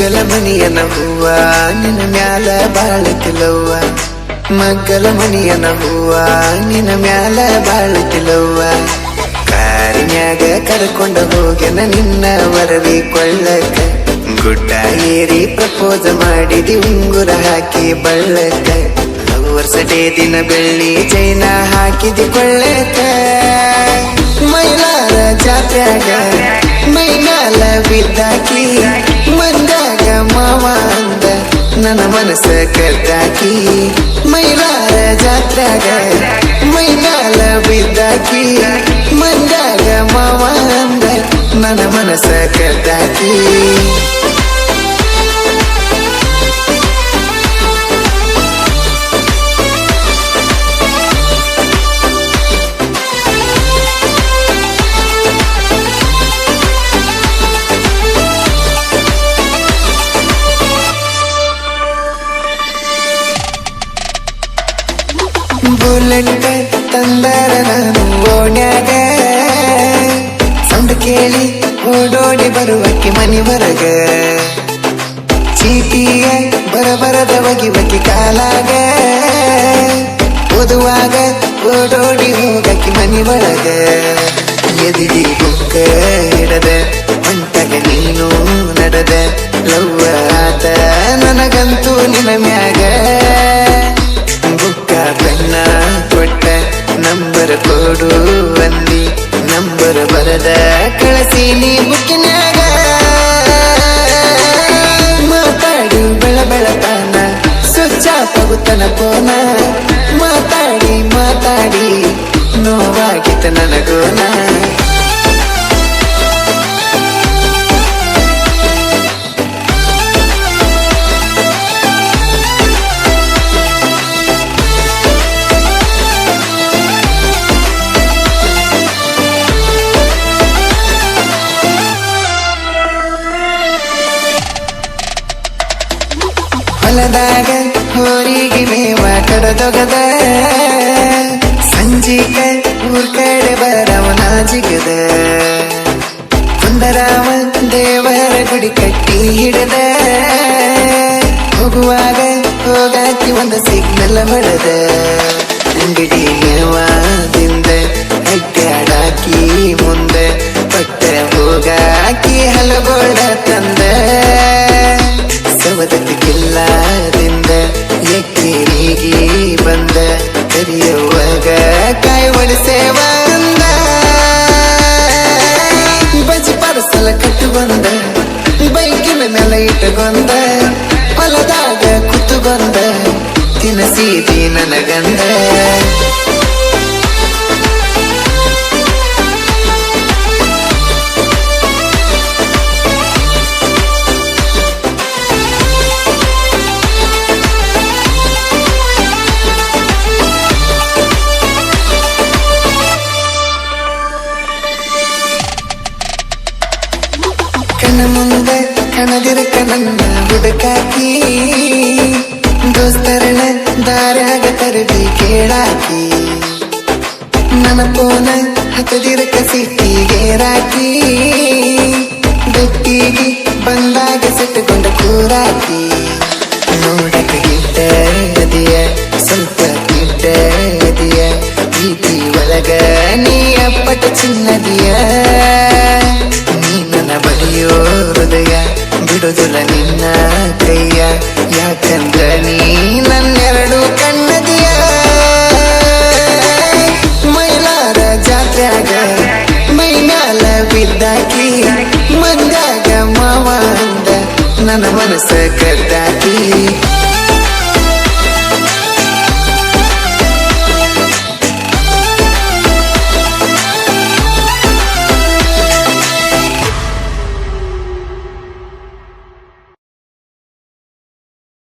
ಮಗ್ಗಲ ಮನಿಯನ ಹೂವ ನಿನ್ನ ಮ್ಯಾಲ ಬಾಳತಿಲವ್ವ ಮಗ್ಗಲ ಮನಿಯನ ಹೂವ ನಿನ್ನ ಮ್ಯಾಲ ಬಾಳತಿಲವ್ವ ಕಾರಿನ್ಯಾಗ ಕರ್ಕೊಂಡ ಹೋಗ್ಯನ ನಿನ್ನ ವರವಿ ಕೊಳ್ಳಕ. ಗುಡ್ಡ ಏರಿ ಪ್ರಪೋಸ ಮಾಡಿದಿ ಉಂಗುರ ಹಾಕಿ ಬಳ್ಳಕ. ವರ್ಷ ಡೇ ದಿನ ಬೆಳ್ಳಿ ಚೈನ ಹಾಕಿದಿ ಕೊಳ್ಳಕ. ಮೈಲಾರ ಜಾತ್ಯಾಗ ಮೈನಾಲ ಬಿದ್ದಾಕಿ ನನ್ನ ಮನಸ್ಸ ಕೆಲ್ತಾಕಿ ಮೈಲಾರ ಜಾತ್ರಾಗ ಮೈಲಾಲ ಬಿದ್ದಾಕಿ ಮಂದಾಗ ಮಾವ ಅಂದ ನನ್ನ ಮನಸ್ಸ ಕದ್ದಾಕಿ ಬುಲೆಟ್ ತಂದರ ನಾನು ಓಣ್ಯಾಗ. ಸೌಂಡ್ ಕೇಳಿ ಓಡೋಡಿ ಬರುವಕ್ಕೆ ಮನಿ ಹೊರಗ ಚೀಟಿಯ ಬರಬರದ ಒಗಿವಕ್ಕೆ ಕಾಲಾಗ. ಓದುವಾಗ ಓಡೋಡಿ ಹೋಗಕ್ಕೆ ಮನಿ ಒಳಗ ಎದಿಗಿ ಬುಕ್ಕ ಹಿಡದ ಹೊಂಟಗ ನೀನು ನಡೆದ. ಲವ್ವ ಆತ ನನಗಂತೂ ನಿನ ಮ್ಯಾಗ. ನಂಬರ್ ಕೊಡು ನಂಬರ್ ಬರದ ಕಳಸಿ ಹೊಲದಾಗ ಹೋರಿಗೆ ಮೇವ ಕಡದೊಗದ ಸಂಜಿಕ ಊರ್ ಕಡೆ ಬರವನ ಜಿಗದ ಕುಂದರಾಮ ದೇವರ ಗುಡಿ ಕಟ್ಟಿ ಹಿಡದ ಹೋಗುವಾಗ ಹೋಗಾಕಿ ಒಂದು ಸಿಗ್ನಲ್ ಹೊಡೆದ ಅಂಗಡಿ ಮೇವಾದಿಂದ ಅಡ್ಡಾಡಾಕಿ ಮುಂದೆ ಬೈಕಿನ ಮೇಲೆ ಇಟ್ಟುಕೊಂಡೆ ಹೊಲದಾಗ ತಿನಸಿ ತಿನಸೀದಿ ನನಗಂದ ಕಣದಿರಕ ನನ್ನ ಹುಡುಕಾಕಿ. ದೋಸ್ತರಣ ದಾರ್ಯಾಗ ತರದಿ ಕೇಳಾಕಿ. ನನ್ನ ಪೋನ ಹತ್ತದಿರಕ ಸಿಟ್ಟಿಗೆ ರಾಕಿ. ಬೆಟ್ಟಿಗೆ ಬಂದಾಗ ಸಿಟ್ಟುಕೊಂಡ ಕೂರಾಕಿ. ನೋಡಕ ಅದಿಯ ಸ್ವಲ್ಪ ಅದಿಯ ಪ್ರೀತಿ ಒಳಗ ನೀ ಅಪ್ಪಟ ಚಿನ್ನದಿಯ. ನೀ ನನ್ನ ಬಡಿಯೋ ಹೃದಯ. ಬಿಡುದಿಲ್ಲ ನಿನ್ನ ಕೈಯ ಯಾಕಂದ್ರ ನೀ ನನ್ನೆರಡು ಕಣ್ಣದಿಯ ಮೈಲಾರ ಜಾತ್ರ್ಯಾಗ ಮೈ ಮ್ಯಾಲ ಬಿದ್ದಾಕಿ ಮಂದಾಗ ಮಾವ ನನ್ನ ಮನಸ್ಸ ಕದ್ದಾಕಿ